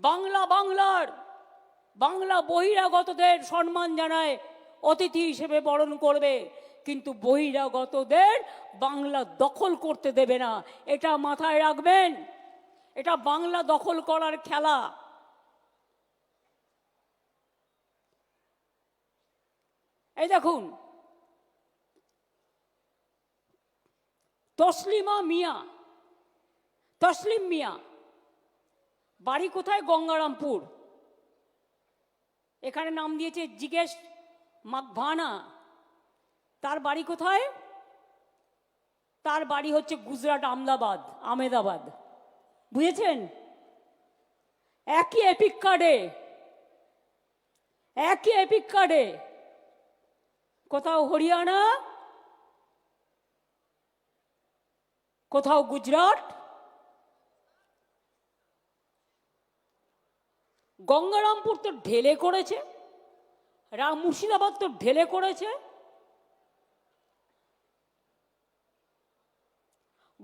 বাংলা বাংলার, বাংলা বহিরাগতদের সম্মান জানায়, অতিথি হিসেবে বরণ করবে, কিন্তু বহিরাগতদের বাংলা দখল করতে দেবে না। এটা মাথায় রাখবেন, এটা বাংলা দখল করার খেলা। এই দেখুন, তসলিমা মিয়া, তসলিম মিয়া বাড়ি কোথায়? গঙ্গারামপুর। এখানে নাম দিয়েছে জিজ্ঞেস মাকভানা। তার বাড়ি কোথায়? তার বাড়ি হচ্ছে গুজরাট, আমদাবাদ আমেদাবাদ বুঝেছেন? একই এপিক কার্ডে। একই এপিক কার্ডে। কোথাও হরিয়ানা, কোথাও গুজরাট গঙ্গারামপুর তো ঢেলে করেছে, রাম মুর্শিদাবাদ তো ঢেলে করেছে।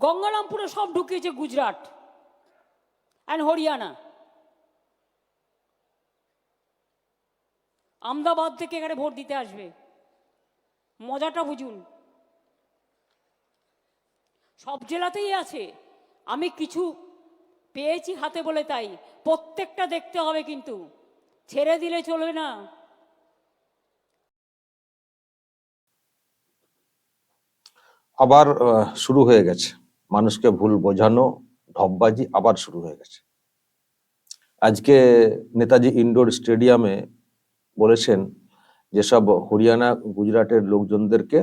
গঙ্গারামপুরে সব ঢুকিয়েছে গুজরাট অ্যান্ড হরিয়ানা। আমদাবাদ থেকে এখানে ভোট দিতে আসবে। মজাটা বুঝুন, সব জেলাতেই আছে। আমি কিছু পেয়েছি হাতে বলে তাই। প্রত্যেকটা দেখতে হবে কিন্তু। ছেড়ে দিলে চলবে না। আবার শুরু হয়ে গেছে। মানুষকে ভুল বোঝানো ঢপবাজি আবার শুরু হয়ে গেছে। আজকে নেতাজি ইনডোর স্টেডিয়ামে বলেছেন, যেসব হরিয়ানা, গুজরাটের লোকজনদেরকে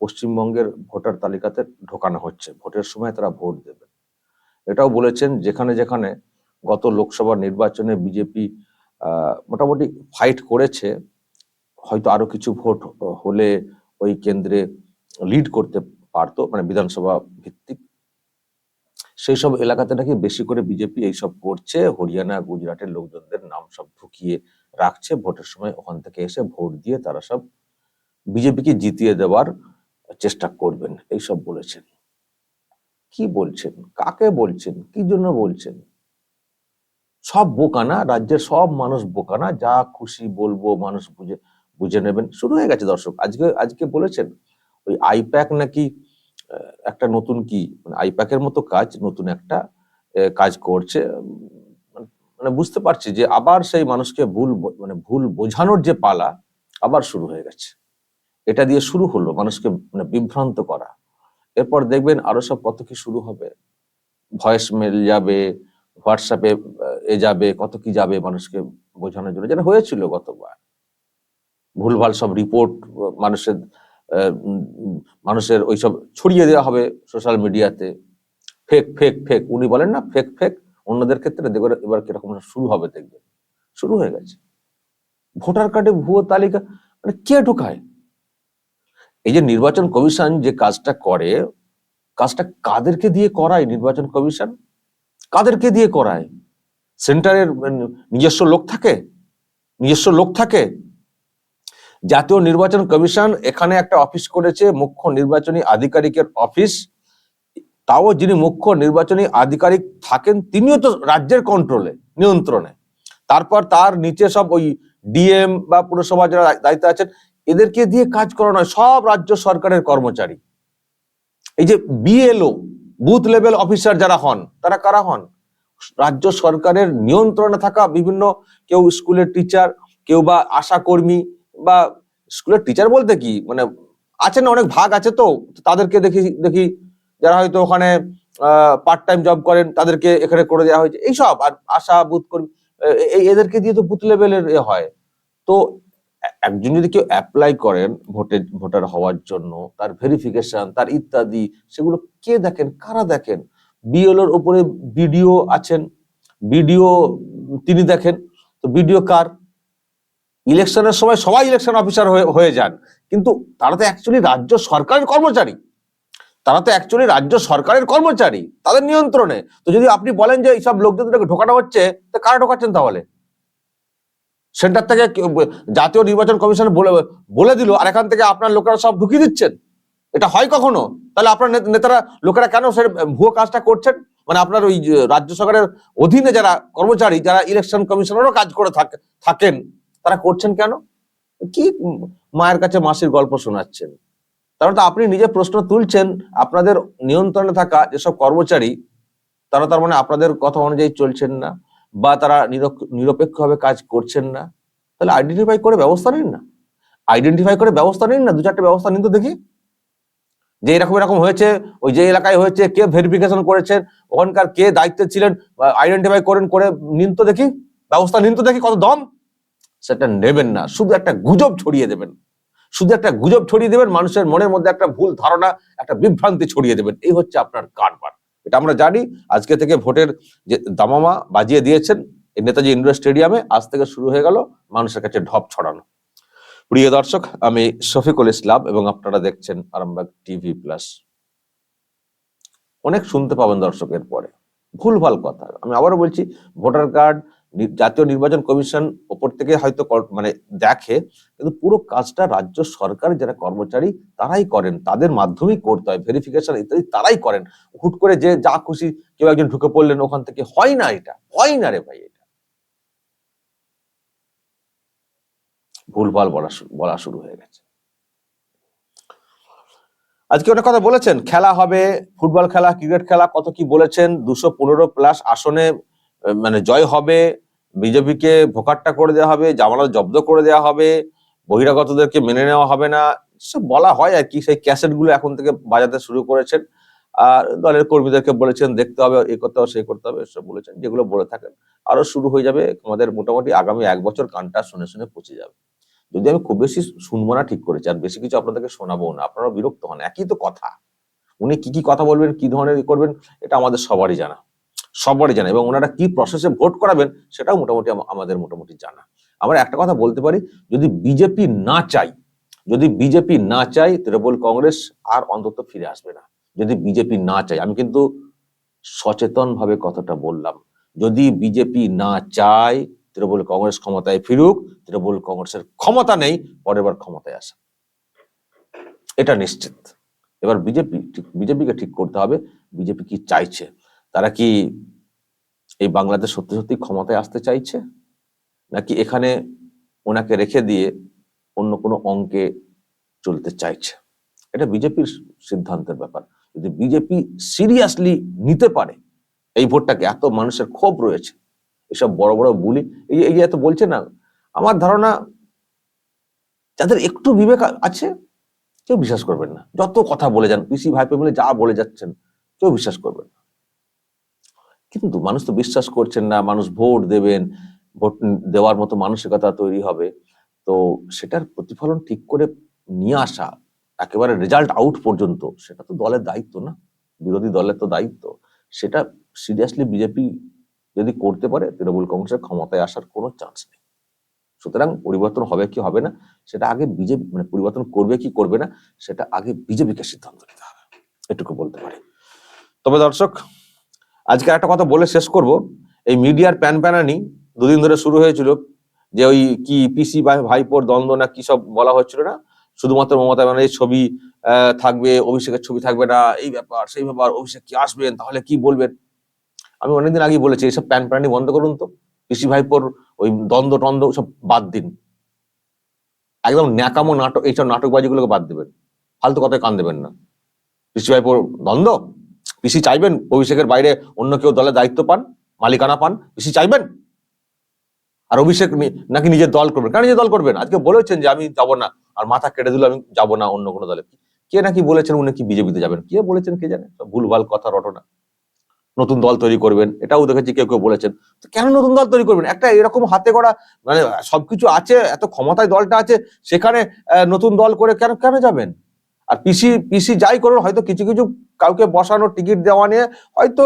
পশ্চিমবঙ্গের ভোটার তালিকাতে ঢোকানো হচ্ছে, ভোটের সময় তারা ভোট দেবে এটাও বলেছেন যেখানে যেখানে গত লোকসভা নির্বাচনে বিজেপি মোটামুটি ফাইট করেছে, হয়তো আরও কিছু ভোট হলে ওই কেন্দ্রে লিড করতে পারতো মানে বিধানসভা ভিত্তিক। সেই সব এলাকাতে নাকি বেশি করে বিজেপি এইসব করছে, হরিয়ানা, গুজরাটের লোকজনদের নাম সব ঢুকিয়ে রাখছে, ভোটের সময় ওখান থেকে এসে ভোট দিয়ে তারা সব বিজেপিকে জিতিয়ে দেওয়ার চেষ্টা করবেন, এইসব বলেছেন। কি বলছেন? কাকে বলছেন? কি জন্য বলছেন? সব বোকানা, রাজ্যের সব মানুষ বোকানা, যা খুশি বলব মানুষ বুঝে বুঝে নেবেন। শুরু হয়ে গেছে দর্শক, আজকে আজকে বলেছেন, ওই আইপ্যাক নাকি একটা নতুন কি মানে আইপ্যাকের মতো কাজ, নতুন একটা কাজ করছে। মানে বুঝতে পারছি যে আবার সেই মানুষকে ভুল মানে ভুল বোঝানোর যে পালা আবার শুরু হয়ে গেছে। এটা দিয়ে শুরু হলো মানুষকে মানে বিভ্রান্ত করা। এরপর দেখবেন আরও সব কত কি শুরু হবে। ভয়েস মেল যাবে হোয়াটসঅ্যাপে এ যাবে, কত কি যাবে মানুষকে বোঝানোর জন্য। যেটা হয়েছিল গতবার। ভুলভাল সব রিপোর্ট মানুষের মানুষের ওইসব ছড়িয়ে দেওয়া হবে সোশ্যাল মিডিয়াতে ফেক ফেক ফেক উনি বলেন না ফেক ফেক অন্যদের ক্ষেত্রে দেখবেন এবার কীরকম শুরু হবে দেখবেন। শুরু হয়ে গেছে। ভোটার কার্ডে ভুয়ো তালিকা মানে কে ঢোকায়? এই যে নির্বাচন কমিশন যে কাজটা করে, কাজটা কাদেরকে দিয়ে করায় নির্বাচন কমিশন? কাদেরকে দিয়ে করায়? সেন্টারের নিজস্ব লোক থাকে? নিজস্ব লোক থাকে? জাতীয় নির্বাচন কমিশন এখানে একটা অফিস করেছে, মুখ্য নির্বাচনী আধিকারিকের অফিস। তাও যিনি মুখ্য নির্বাচনী আধিকারিক থাকেন, তিনিও তো রাজ্যের কন্ট্রোলে নিয়ন্ত্রণে। তারপর তার নিচে সব ওই ডিএম বা পুরসভা যারা দায়- দায়িত্বে আছেন এদেরকে দিয়ে কাজ করানো হয়। সব রাজ্য সরকারের কর্মচারী। এই যে বিএলও বুথ লেভেল অফিসার যারা হন, তারা কারা হন? রাজ্য সরকারের নিয়ন্ত্রণে থাকা বিভিন্ন কেউ স্কুলের টিচার কেউ বা আশা কর্মী বা স্কুলের টিচার বলতে কি? মানে আছে না অনেক ভাগ আছে তো। তাদেরকে দেখি দেখি যারা হয়তো ওখানে পার্ট টাইম জব করেন, তাদেরকে এখানে করে দেওয়া হয়েছে। এইসব আর আশা বুথ কর্মী এদেরকে দিয়ে তো বুথ লেভেলের হয়। তো একজন যদি কেউ অ্যাপ্লাই করেন ভোটে, ভোটার হওয়ার জন্য, তার ভেরিফিকেশন তার ইত্যাদি, সেগুলো কে দেখেন, কারা দেখেন? বিএলওর উপরে বিডিও আছেন। বিডিও তিনি দেখেন। তো বিডিও কার? ইলেকশনের সময় সবাই ইলেকশন অফিসার হয়ে যান। কিন্তু তারা তো অ্যাকচুয়ালি রাজ্য সরকারের কর্মচারী। তারা তো অ্যাকচুয়ালি রাজ্য সরকারের কর্মচারী। তাদের নিয়ন্ত্রণে। তো যদি আপনি বলেন যে এইসব লোকজনদেরকে ঢোকানো হচ্ছে, তো কারা ঢোকাচ্ছেন তাহলে? সেন্টার থেকে জাতীয় নির্বাচন কমিশন বলে বলে দিল, আর এখান থেকে আপনার লোকেরা সব ঢুকিয়ে দিচ্ছেন। এটা হয় কখনো? তাহলে আপনার নেতারা, লোকেরা কেন সে ভুয়ো কাজটা করছেন? মানে আপনার ওই রাজ্য সরকারের অধীনে যারা কর্মচারী, যারা ইলেকশন কমিশনারও কাজ করে থাক- থাকেন, তারা করছেন কেন? কি মায়ের কাছে মাসির গল্প শোনাচ্ছেন? তারপরে তো আপনি নিজে প্রশ্ন তুলছেন, আপনাদের নিয়ন্ত্রণে থাকা যেসব কর্মচারী, তারা তার মানে আপনাদের কথা অনুযায়ী চলছেন না। বা তারা নিরপেক্ষভাবে কাজ করছেন না, তাহলে আইডেন্টিফাই করে ব্যবস্থা নিন না। আইডেন্টিফাই করে ব্যবস্থা নিন না, দু চারটে ব্যবস্থা নিন তো দেখি। যে এরকম এরকম হয়েছে, ওই যে এলাকায় হয়েছে, কে ভেরিফিকেশন করেছেন, ওখানকার কে দায়িত্বে ছিলেন আইডেন্টিফাই করেন, করে নিন তো দেখি, ব্যবস্থা নিন তো দেখি কত দম। সেটা নেবেন না, শুধু একটা গুজব ছড়িয়ে দেবেন। শুধু একটা গুজব ছড়িয়ে দেবেন, মানুষের মনের মধ্যে একটা ভুল ধারণা, একটা বিভ্রান্তি ছড়িয়ে দেবেন। এই হচ্ছে আপনার কারবার। এটা আমরা জানি। আজকে থেকে ভোটের যে দামামা বাজিয়ে দিয়েছেন নেতাজি ইন্ডোর স্টেডিয়ামে, আজ থেকে শুরু হয়ে গেল মানুষের কাছে ঢপ ছড়ানো। প্রিয় দর্শক, আমি শফিকুল ইসলাম এবং আপনারা দেখছেন আরামবাগ টিভি প্লাস। অনেক শুনতে পাবেন দর্শকের পরে। ভুলভাল কথা। আমি আবারও বলছি, ভোটার কার্ড জাতীয় নির্বাচন কমিশন ওপর থেকে হয়তো মানে দেখে, কিন্তু পুরো কাজটা রাজ্য সরকার, যারা কর্মচারী, তারাই করেন। তাদের মাধ্যমেই করতে হয় ভেরিফিকেশন ইত্যাদি তারাই করেন। হুট করে যে যা খুশি কেউ একজন ঢুকে পড়লেন, ওখান থেকে হয় না এটা, হয় না রে ভাই এটা। ভুলভাল বলা বলা শুরু হয়ে গেছে। আজকে অনেক কথা বলেছেন, খেলা হবে, ফুটবল খেলা, ক্রিকেট খেলা, কত কি বলেছেন, দুশো পনেরো প্লাস আসনে মানে জয় হবে বিজেপিকে ভোকাট্টা করে দেওয়া হবে, জামানত জব্দ করে দেওয়া হবে, বহিরাগতদেরকে মেনে নেওয়া হবে না সব বলা হয় আর কি, সেই ক্যাসেটগুলো এখন থেকে বাজাতে শুরু করেছেন। আর দলের কর্মীদেরকে বলেছেন, দেখতে হবে, এ করতে হবে, সে করতে হবে এসব বলেছেন, যেগুলো বলে থাকেন। আরও শুরু হয়ে যাবে আমাদের মোটামুটি আগামী এক বছর কানটা শুনে শুনে পচে যাবে। যদি আমি খুব বেশি শুনব না ঠিক করেছি, আর বেশি কিছু আপনাদেরকে শোনাবো না আপনারা বিরক্ত হন, একই তো কথা। উনি কি কি কথা বলবেন, কি ধরনের করবেন, এটা আমাদের সবারই জানা। সবারই জানা এবং ওনারা কি প্রসেসে ভোট করাবেন সেটাও মোটামুটি আমাদের মোটামুটি জানা। আমরা একটা কথা বলতে পারি, যদি বিজেপি না চাই, যদি বিজেপি না চাই, তৃণমূল কংগ্রেস আর অন্তত ফিরে আসবে না। যদি বিজেপি না চাই, আমি কিন্তু সচেতন ভাবে কথাটা বললাম। যদি বিজেপি না চায় তৃণমূল কংগ্রেস ক্ষমতায় ফিরুক, তৃণমূল কংগ্রেসের ক্ষমতা নেই, পরের বার ক্ষমতায় আসা। এটা নিশ্চিত। এবার বিজেপি ঠিক বিজেপিকে ঠিক করতে হবে বিজেপি কি চাইছে? তারা কি এই বাংলাদেশ সত্যি সত্যি ক্ষমতায় আসতে চাইছে? নাকি এখানে ওনাকে রেখে দিয়ে অন্য কোনো অঙ্কে চলতে চাইছে? এটা বিজেপির সিদ্ধান্তের ব্যাপার। যদি বিজেপি সিরিয়াসলি নিতে পারে, এই ভোটটাকে, এত মানুষের ক্ষোভ রয়েছে, এসব বড় বড় বুলি, এই এই এত বলছে না, আমার ধারণা যাদের একটু বিবেক আছে, কেউ বিশ্বাস করবেন না। যত কথা বলে যান, পিসি ভাইপো মিলে যা বলে যাচ্ছেন, কেউ বিশ্বাস করবেন না। কিন্তু মানুষ তো বিশ্বাস করছেন না, মানুষ ভোট দেবেন, ভোট দেওয়ার মতো মানসিকতা তৈরি হবে। তো সেটার প্রতিফলন ঠিক করে নিয়ে আসা, একেবারে রেজাল্ট আউট পর্যন্ত, সেটা তো দলের দায়িত্ব না, বিরোধী দলের তো দায়িত্ব। সেটা সিরিয়াসলি বিজেপি যদি করতে পারে, তৃণমূল কংগ্রেসের ক্ষমতায় আসার কোনো চান্স নেই। সুতরাং পরিবর্তন হবে কি হবে না, সেটা আগে বিজেপি মানে পরিবর্তন করবে কি করবে না, সেটা আগে বিজেপিকে সিদ্ধান্ত নিতে হবে। এটুকু বলতে পারি। তবে দর্শক আজকে একটা কথা বলে শেষ করব। এই মিডিয়ার প্যান প্যানানি দুদিন ধরে শুরু হয়েছিল যে ওই কি পিসি বা ভাইপোর দ্বন্দ্ব না কি সব বলা হচ্ছিল না? শুধুমাত্র মমতা ব্যানার্জির ছবি থাকবে, অভিষেকের ছবি থাকবে না, এই ব্যাপার, সেই ব্যাপার, অভিষেক কি আসবেন, তাহলে কি বলবেন? আমি অনেকদিন আগেই বলেছি, এইসব প্যান প্যানানি বন্ধ করুন তো। পিসি ভাইপোর ওই দ্বন্দ্ব টন্দ্ব সব বাদ দিন। একদম ন্যাকামো নাটক, এইসব নাটকবাজিগুলোকে বাদ দেবেন। ফালতু কথায় কান দেবেন না। পিসি ভাইপোর দ্বন্দ্ব? পিসি চাইবেন অভিষেকের বাইরে অন্য কেউ দলে দায়িত্ব পান, মালিকানা পান, পিসি চাইবেন? আর অভিষেক নাকি নিজের দল করবেন? কেন নিজের দল করবেন? আজকে বলেছেন যে আমি যাব না, আর মাথা কেটে দিল আমি যাব না অন্য কোনো দলে। কে নাকি বলেছেন উনি কি বিজেপিতে যাবেন? কে বলেছেন কে জানে? ভুলভাল কথা, রটনা। নতুন দল তৈরি করবেন, এটাও দেখেছি কেউ কেউ বলেছেন। তো কেন নতুন দল তৈরি করবেন? একটা এরকম হাতে করা মানে সবকিছু আছে, এত ক্ষমতায় দলটা আছে, সেখানে নতুন দল করে কেন কেন যাবেন? আর পিসি পিসি যাই করুন, হয়তো কিছু কিছু কাউকে বসানো, টিকিট দেওয়া নিয়ে হয়তো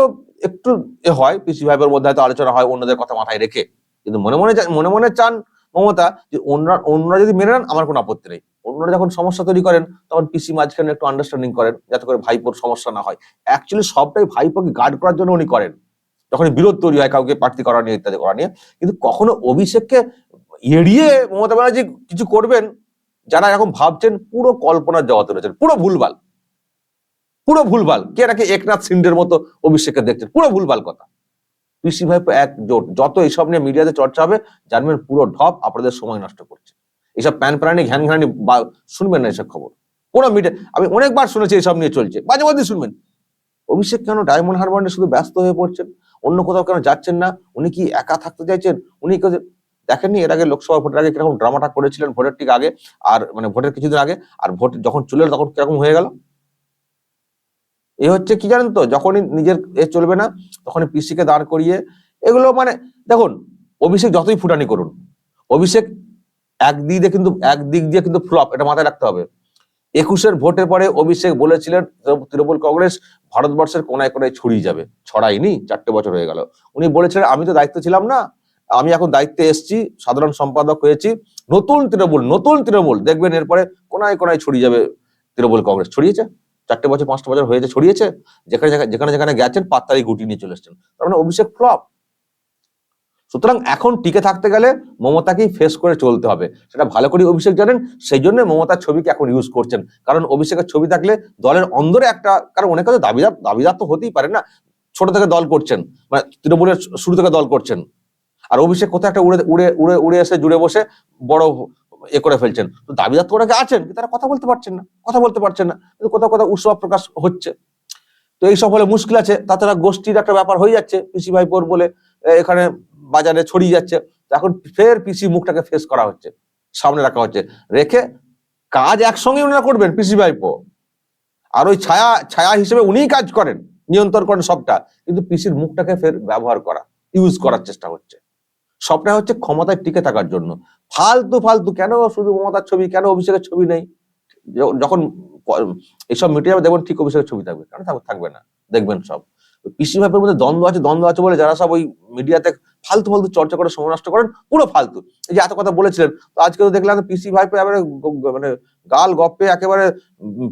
একটু এ হয় পিসি ভাইবের মধ্যে হয়তো আলোচনা হয়, অন্যদের কথা মাথায় রেখে। কিন্তু মনে মনে মনে মনে চান মমতা, যে অন্যরা অন্যরা যদি মেনে নেন, আমার কোনো আপত্তি নেই। অন্যরা যখন সমস্যা তৈরি করেন, তখন পিসি মাঝখানে একটু আন্ডারস্ট্যান্ডিং করেন, যাতে করে ভাইপোর সমস্যা না হয়। অ্যাকচুয়ালি সবটাই ভাইপোকে গার্ড করার জন্য উনি করেন। যখন বিরোধ তৈরি হয় কাউকে প্রার্থী করা নিয়ে, ইত্যাদি করা নিয়ে। কিন্তু কখনো অভিষেককে এড়িয়ে মমতা ব্যানার্জি কিছু করবেন যারা এরকম ভাবছেন পুরো কল্পনার জগতে রয়েছেন, পুরো ভুলভাল। পুরো ভুলভাল। কে নাকি একনাথ সিন্ডের মতো অভিষেককে দেখছেন? পুরো ভুলভাল কথা। পিসি ভাইপো এক জোট যত এইসব নিয়ে মিডিয়াতে চর্চা হবে, জানবেন পুরো ঢপ আপনাদের সময় নষ্ট করছে। এইসব প্যান প্রাণী, ঘ্যান ঘ্যানি শুনবেন না এসব খবর। কোনো মিডিয়া, আমি অনেকবার শুনেছি এইসব নিয়ে চলছে। মাঝে মাঝে শুনবেন। অভিষেক কেন ডায়মন্ড হারবান্ডে শুধু ব্যস্ত হয়ে পড়ছেন? অন্য কোথাও কেন যাচ্ছেন না? উনি কি একা থাকতে চাইছেন? উনি দেখেননি এর আগে লোকসভা ভোটের আগে কীরকম ড্রামাটা করেছিলেন ভোটের ঠিক আগে, আর মানে ভোটের কিছুদিন আগে, আর ভোট যখন চলে তখন কীরকম হয়ে গেল? এ হচ্ছে কি জানেন তো, যখনই নিজের এ চলবে না, তখনই পিসিকে দাঁড় করিয়ে, এগুলো মানে দেখুন, অভিষেক যতই ফুটানি করুন, অভিষেক একদিক দিয়ে কিন্তু, একদিক দিয়ে কিন্তু ফ্লপ এটা মাথায় রাখতে হবে। একুশের ভোটের পরে অভিষেক বলেছিলেন, তৃণমূল কংগ্রেস ভারতবর্ষের কোনায় কোনায় ছড়িয়ে যাবে ছড়াইনি চারটে বছর হয়ে গেল। উনি বলেছিলেন, আমি তো দায়িত্ব ছিলাম না আমি এখন দায়িত্বে এসেছি, সাধারণ সম্পাদক হয়েছি। নতুন তৃণমূল নতুন তৃণমূল। দেখবেন এরপরে কোনায় কোনায় ছড়িয়ে যাবে তৃণমূল কংগ্রেস। ছড়িয়েছে? চারটে বছর, পাঁচটা বছর হয়েছে, ছড়িয়েছে। যেখানে যেখানে- যেখানে গেছেন পাত্তারি গুটি নিয়ে চলে এসছেন। তার মানে অভিষেক ফ্লপ। সুতরাং এখন টিকে থাকতে গেলে মমতাকেই ফেস করে চলতে হবে। সেটা ভালো করে অভিষেক জানেন, সেই জন্য মমতার ছবিকে এখন ইউজ করছেন। কারণ অভিষেকের ছবি থাকলে দলের অন্দরে একটা, কারণ অনেক দাবিদার দাবিদার তো হতেই পারে না। ছোট থেকে দল করছেন মানে তৃণমূলের শুরু থেকে দল করছেন। আর অভিষেক কোথাও একটা উড়ে উড়ে উড়ে উড়ে এসে জুড়ে বসে বড় এ করে ফেলছেন। তো দাবিদার তো ওনাকে আছেন, কিন্তু তারা কথা বলতে পারছেন না, কথা বলতে পারছেন না, কিন্তু কোথাও কোথাও উৎসব প্রকাশ হচ্ছে। তো এইসব হলে মুশকিল আছে তাছাড়া গোষ্ঠীর একটা ব্যাপার হয়ে যাচ্ছে, পিসি ভাইপোর বলে এখানে বাজারে ছড়িয়ে যাচ্ছে। এখন ফের পিসি মুখটাকে ফেস করা হচ্ছে, সামনে রাখা হচ্ছে। রেখে কাজ একসঙ্গে ওনারা করবেন, পিসি ভাইপো। আর ওই ছায়া ছায়া হিসেবে উনিই কাজ করেন, নিয়ন্ত্রণ করেন সবটা, কিন্তু পিসির মুখটাকে ফের ব্যবহার করা ইউজ করার চেষ্টা হচ্ছে। সবটা হচ্ছে ক্ষমতায় টিকে থাকার জন্য। ফালতু ফালতু, কেন শুধু মমতার ছবি, কেন অভিষেকের ছবি নেই? যখন এইসব মিটে যাবে, দেখবেন ঠিক অভিষেকের ছবি থাকবে, কেন থাকবে না? দেখবেন সব। পিসি ভাইপের মধ্যে দ্বন্দ্ব আছে দ্বন্দ্ব আছে বলে যারা সব ওই মিডিয়াতে ফালতু ফালতু চর্চা করে, সময় নষ্ট করেন, পুরো ফালতু। এই যে এত কথা বলেছিলেন, তো আজকে তো দেখলাম পিসি ভাইপে একেবারে মানে গাল গপ্পে একেবারে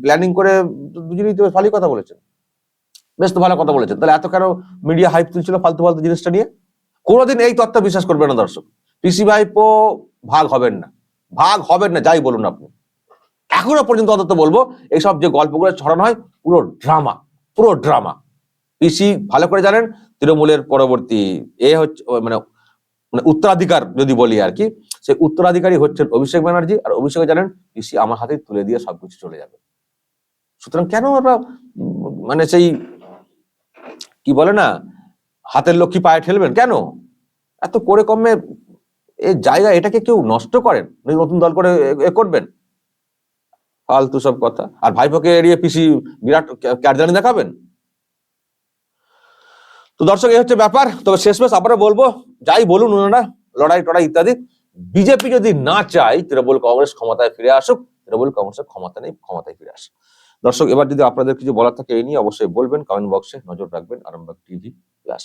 প্ল্যানিং করে দুজনেই তো ভালোই কথা বলেছেন। বেশ তো ভালো কথা বলেছেন। তাহলে এত কেন মিডিয়া হাইপ তুলছিল ফালতু ফালতু জিনিসটা নিয়ে? কোনোদিন এই তত্ত্ব বিশ্বাস করবেন না দর্শক। পিসি ভাইপো ভাগ হবেন না। ভাগ হবেন না, যাই বলুন আপনি। এখনও পর্যন্ত অন্তত বলব এইসব যে গল্পগুলো ছড়ানো হয়, পুরো ড্রামা পুরো ড্রামা। পিসি ভালো করে জানেন, তৃণমূলের পরবর্তী এ হচ্ছে মানে মানে উত্তরাধিকার যদি বলি আর কি সেই উত্তরাধিকারী হচ্ছেন অভিষেক ব্যানার্জি, আর অভিষেক জানেন, পিসি আমার হাতে তুলে দিয়ে সবকিছু চলে যাবে। সুতরাং কেন আমরা মানে সেই, কি বলে না হাতের লক্ষ্মী পায়ে ঠেলবেন? কেন? এত করে কমে এই জায়গা এটাকে কেউ নষ্ট করেন? নতুন দল করে এ- করবেন? ফালতু সব কথা। আর ভাইপোকে এড়িয়ে পিসি বিরাট ক্যারজানি দেখাবেন? তো দর্শক, এই হচ্ছে ব্যাপার। তবে শেষমেশ আবারও বলব, যাই বলুন ওনারা, লড়াই টড়াই ইত্যাদি। বিজেপি যদি না চায়, তৃণমূল কংগ্রেস ক্ষমতায় ফিরে আসুক। তৃণমূল কংগ্রেসের ক্ষমতা নেই, ক্ষমতায় ফিরে আসুক। দর্শক, এবার যদি আপনাদের কিছু বলার থাকে, এ নিয়ে অবশ্যই বলবেন কমেন্ট বক্সে নজর রাখবেন আরামবাগ টিভি প্লাস।